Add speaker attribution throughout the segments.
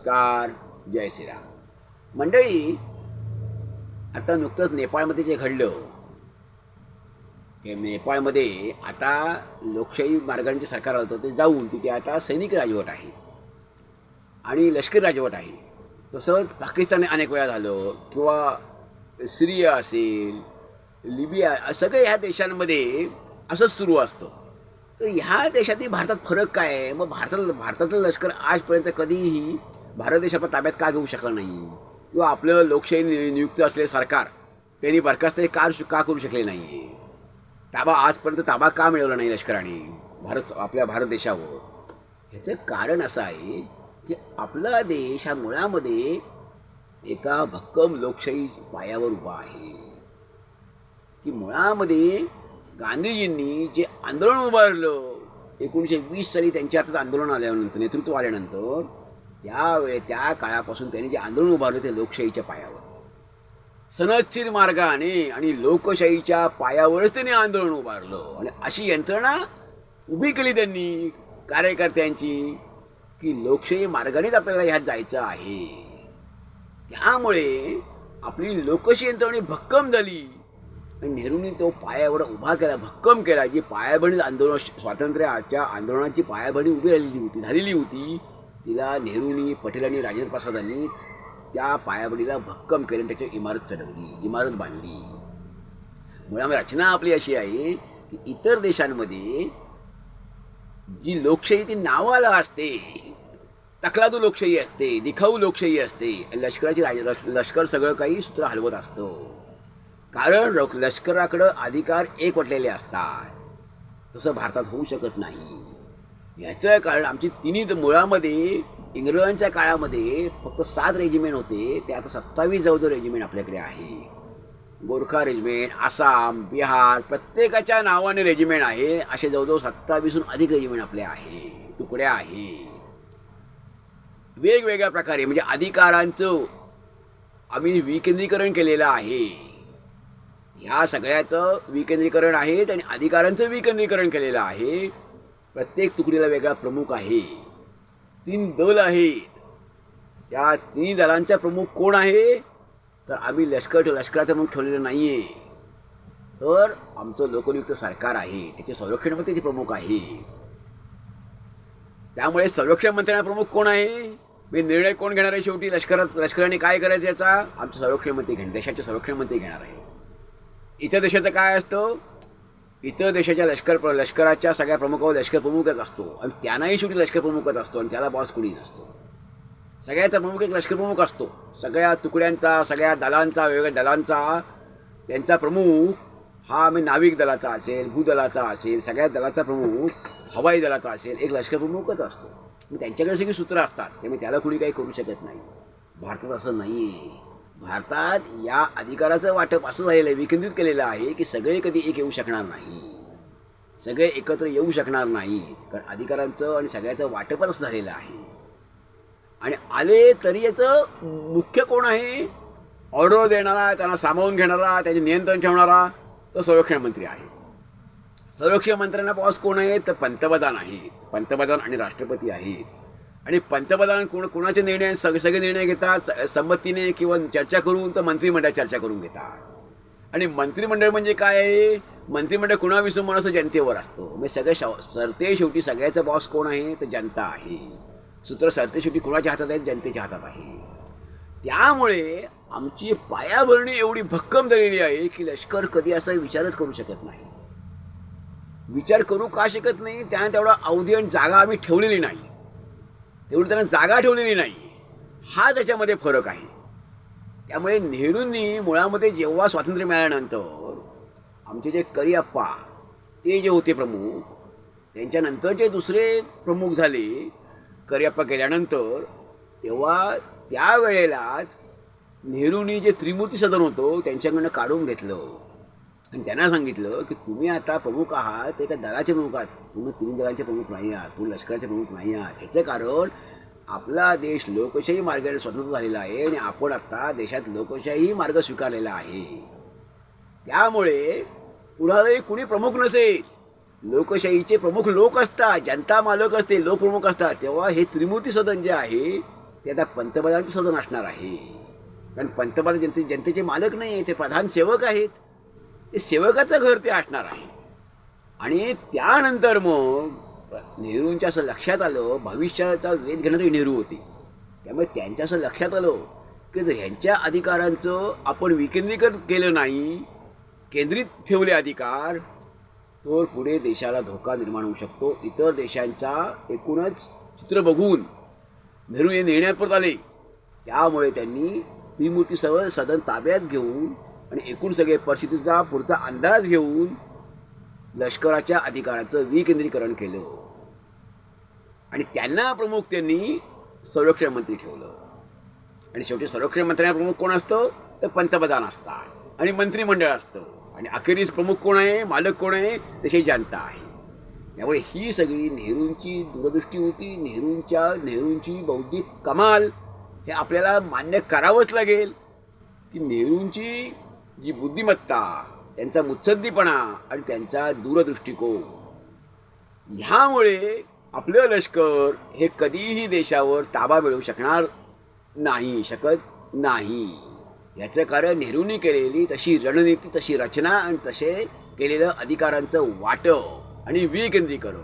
Speaker 1: नमस्कार जय श्रीराम. मंडळी आता नुकतंच नेपाळमध्ये जे घडलं हे नेपाळमध्ये आता लोकशाही मार्गांचे सरकार होतं ते जाऊन तिथे आता सैनिक राजवट आहे आणि लष्करी राजवट आहे. तसंच पाकिस्तान अनेक वेळा झालं किंवा सिरिया असेल लिबिया सगळे ह्या देशांमध्ये असंच सुरू असतं. तर ह्या देशातील भारतात फरक काय आहे? मग भारतात भारतातलं लष्कर आजपर्यंत कधीही भारत देश आपण ताब्यात का घेऊ शकला नाही? किंवा आपलं लोकशाही नियुक्त असलेले सरकार त्यांनी बरखास्त का का करू शकले नाही? ताबा आजपर्यंत ताबा का मिळवला नाही लष्कराने? भारत आपल्या भारत देशावर. ह्याचं कारण असं आहे की आपला देश हा मुळामध्ये एका भक्कम लोकशाही पायावर उभा आहे. की मुळामध्ये गांधीजींनी जे आंदोलन उभारलं एकोणीसशे वीस साली त्यांच्या हातात आंदोलन आल्यानंतर नेतृत्व आल्यानंतर त्यावेळे त्या काळापासून त्यांनी जे आंदोलन उभारलं ते लोकशाहीच्या पायावर. सनदशीर मार्गाने आणि लोकशाहीच्या पायावरच त्यांनी आंदोलन उभारलं. आणि अशी यंत्रणा उभी केली त्यांनी कार्यकर्त्यांची की लोकशाही मार्गानेच आपल्याला ह्यात जायचं आहे. त्यामुळे आपली लोकशाही यंत्रणा भक्कम झाली. आणि नेहरूंनी तो पायावर उभा केला भक्कम केला जी पायाभरणी आंदोलन स्वातंत्र्याच्या आंदोलनाची पायाभरणी उभी राहिलेली होती झालेली होती तिला नेहरूंनी पटेल आणि राजेंद्र प्रसादांनी त्या पायाबडीला भक्कम केलं आणि त्याची इमारत चढवली इमारत बांधली. मुळामध्ये रचना आपली अशी आहे की इतर देशांमध्ये जी लोकशाही ती नावाला असते तकलादू लोकशाही असते दिखाऊ लोकशाही असते आणि लष्कराची राज लष्कर सगळं काही सूत्र हलवत असतं. कारण लोक लष्कराकडं अधिकार एकवटलेले असतात. तसं भारतात होऊ शकत नाही. ह्याचं कारण? आमची तिन्ही मुळामध्ये इंग्रजांच्या काळामध्ये फक्त सात रेजिमेंट होते. ते आता सत्तावीस जवळजवळ रेजिमेंट आपल्याकडे आहे. गोरखा रेजिमेंट आसाम बिहार प्रत्येकाच्या नावाने रेजिमेंट आहे. असे जवळजवळ सत्तावीसहून अधिक रेजिमेंट आपले आहे. तुकड्या आहे वेगवेगळ्या प्रकारे म्हणजे अधिकारांचं आम्ही विकेंद्रीकरण केलेलं आहे. ह्या सगळ्याचं विकेंद्रीकरण आहे आणि अधिकारांचं विकेंद्रीकरण केलेलं आहे. प्रत्येक तुकडीला वेगळा प्रमुख आहे. तीन दल आहेत. त्या तिन्ही दलांचा प्रमुख कोण आहे? तर आम्ही लष्कर लष्कराचा प्रमुख ठेवलेलं नाही आहे तर आमचं लोकनियुक्त सरकार आहे. त्याचे संरक्षण मंत्री ते प्रमुख आहे. त्यामुळे संरक्षण मंत्र्यांना प्रमुख कोण आहे? मी निर्णय कोण घेणार आहे शेवटी? लष्करात लष्कराने काय करायचं याचा? आमचे संरक्षण मंत्री घेणार देशाचे संरक्षण मंत्री घेणार आहे. इतर देशाचं काय असतं? इतर देशाच्या लष्कर लष्कराच्या सगळ्या प्रमुखावर लष्कर प्रमुखच असतो. आणि त्यांनाही शेवटी लष्कर प्रमुखच असतो आणि त्याला बॉस कुणी नसतो. सगळ्याचा प्रमुख एक लष्कर प्रमुख असतो. सगळ्या तुकड्यांचा सगळ्या दलांचा वेगवेगळ्या दलांचा त्यांचा प्रमुख हा मी नाविक दलाचा असेल भूदलाचा असेल सगळ्या दलाचा प्रमुख हवाई दलाचा असेल एक लष्कर प्रमुखच असतो. मग त्यांच्याकडे सगळी सूत्र असतात. त्यामुळे त्याला कुणी काही करू शकत नाही. भारतात असं नाही आहे भारतात या अधिकाराचं वाटप असं झालेलं आहे विकेंद्रित केलेलं आहे की सगळे कधी एक येऊ शकणार नाही. सगळे एकत्र येऊ शकणार नाहीत कारण अधिकारांचं आणि सगळ्याचं वाटपच असं झालेलं आहे. आणि आले तरी याचं मुख्य कोण आहे? ऑर्डर देणारा त्यांना सामावून घेणारा त्याचे नियंत्रण ठेवणारा तो संरक्षण मंत्री आहे. संरक्षण मंत्र्यांना बॉस कोण आहे तर पंतप्रधान आहेत. पंतप्रधान आणि राष्ट्रपती आहेत. आणि पंतप्रधान कोण कोणाचे निर्णय सग सगळे निर्णय घेतात संमतीने किंवा चर्चा करून तर मंत्रिमंडळ चर्चा करून घेतात. आणि मंत्रिमंडळ म्हणजे काय आहे? मंत्रिमंडळ कुणाविषयी म्हणून असं जनतेवर असतो. म्हणजे सगळे शव सरते शेवटी सगळ्याचा बॉस कोण आहे? तर जनता आहे. सूत्र सरते शेवटी कुणाच्या हातात आहे? जनतेच्या हातात आहे. त्यामुळे आमची पायाभरणी एवढी भक्कम झालेली आहे की लष्कर कधी असा विचारच करू शकत नाही. विचार करू का शकत नाही? त्याने तेवढा अवधी आणि जागा आम्ही ठेवलेली नाही. तेवढी त्यांना जागा ठेवलेली नाही. हा त्याच्यामध्ये फरक आहे. त्यामुळे नेहरूंनी मुळामध्ये जेव्हा स्वातंत्र्य मिळाल्यानंतर आमचे जे करिअप्पा ते जे होते प्रमुख त्यांच्यानंतर जे दुसरे प्रमुख झाले करिअप्पा गेल्यानंतर तेव्हा त्यावेळेलाच नेहरूंनी जे त्रिमूर्ती सदन होतं त्यांच्याकडनं काढून घेतलं. आणि त्यांना सांगितलं की तुम्ही आता प्रमुख आहात एका दलाचे प्रमुख आहात. पूर्ण तिन्ही दलांचे प्रमुख नाही आहात पूर्ण लष्कराचे प्रमुख नाही आहात. ह्याचं कारण आपला देश लोकशाही मार्गाने स्वतंत्र झालेला आहे आणि आपण आता देशात लोकशाही मार्ग स्वीकारलेला आहे. त्यामुळे कुणालाही कुणी प्रमुख नसेल लोकशाहीचे प्रमुख लोक असतात जनता मालक असते लोक प्रमुख असतात. तेव्हा हे त्रिमूर्ती सदन जे आहे ते आता पंतप्रधानांचं सदन असणार आहे. कारण पंतप्रधान जनते जनतेचे मालक नाही आहे ते प्रधान सेवक आहेत. ते सेवकाचं घर ते असणार आहे. आणि त्यानंतर मग नेहरूंच्या असं लक्षात आलं भविष्याचा वेध घेणारे नेहरू होते. त्यामुळे त्यांच्या असं लक्षात आलं की जर ह्यांच्या अधिकारांचं आपण विकेंद्रीकरण केलं नाही केंद्रित ठेवले अधिकार तर पुढे देशाला धोका निर्माण होऊ शकतो. इतर देशांचा एकूणच चित्र बघून नेहरू हे निर्णयात आले. त्यामुळे त्यांनी त्रिमूर्ती सर्व सदन ताब्यात घेऊन आणि एकूण सगळे परिस्थितीचा पुढचा अंदाज घेऊन लष्कराच्या अधिकाराचं विकेंद्रीकरण केलं. आणि त्यांना प्रमुख त्यांनी संरक्षण मंत्री ठेवलं. आणि शेवटी संरक्षण मंत्र्यांना प्रमुख कोण असतं? तर पंतप्रधान असतात. आणि मंत्रिमंडळ असतं. आणि अखेरीस प्रमुख कोण आहे? मालक कोण आहे? तशी जनता आहे. त्यामुळे ही सगळी नेहरूंची दूरदृष्टी होती. नेहरूंच्या नेहरूंची बौद्धिक कमाल हे आपल्याला मान्य करावंच लागेल की नेहरूंची जी बुद्धिमत्ता त्यांचा मुत्सद्दीपणा आणि त्यांचा दूरदृष्टिकोन. ह्यामुळे आपलं लष्कर हे कधीही देशावर ताबा मिळवू शकणार नाही शकत नाही. याचं कारण नेहरूंनी केलेली तशी रणनीती तशी रचना आणि तसे केलेलं अधिकारांचं वाटप आणि विकेंद्रीकरण.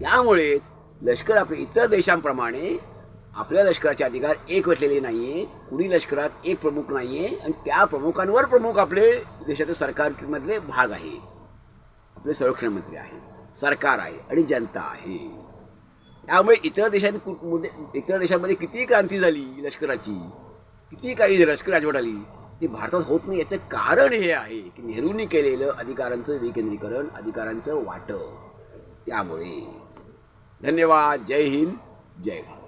Speaker 1: त्यामुळेच लष्कर आपल्या इतर देशांप्रमाणे आपल्या लष्कराचे अधिकार एक वटलेले नाही आहेत कुणी लष्करात एक प्रमुख नाही आहे आणि त्या प्रमुखांवर प्रमुख आपले देशाच्या सरकारमधले भाग आहे. आपले संरक्षण मंत्री आहे सरकार आहे आणि जनता आहे. त्यामुळे इतर देशांमध्ये इतर देशांमध्ये किती क्रांती झाली लष्कराची? किती काही लष्कर राजवट आली? ती भारतात होत नाही याचं कारण हे आहे की नेहरूंनी केलेलं अधिकारांचं विकेंद्रीकरण अधिकारांचं वाटप. त्यामुळे धन्यवाद. जय हिंद जय भारत.